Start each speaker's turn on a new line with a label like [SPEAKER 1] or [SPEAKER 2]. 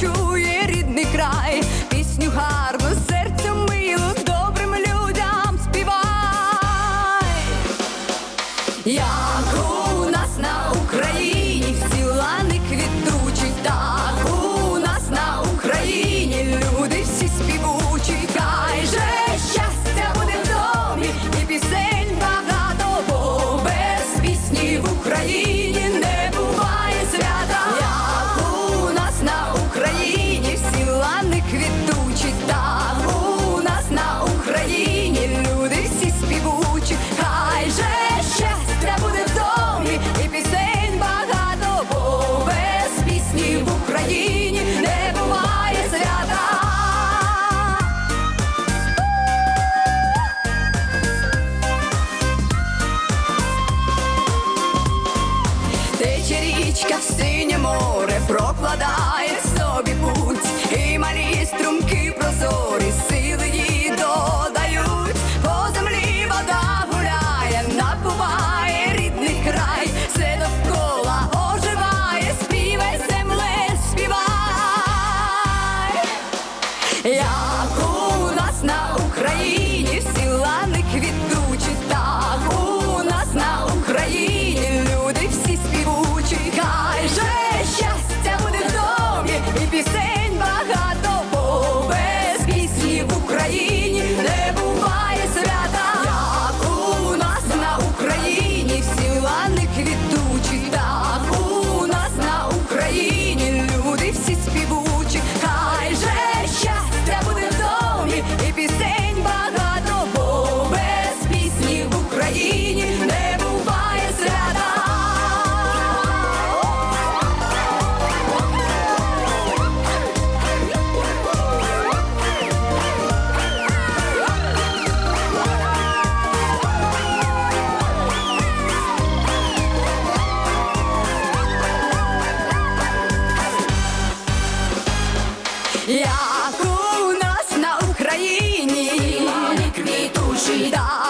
[SPEAKER 1] Чує рідний край, пісню гарну, серцю милу, добрим людям співай. Я тече річка, в синє море прокладає собі путь, і малі струмки прозорі, сили їй додають, по землі вода гуляє, напуває рідний край, все довкола оживає, співай земле, співай. Я як у нас на Україні, квітучий да.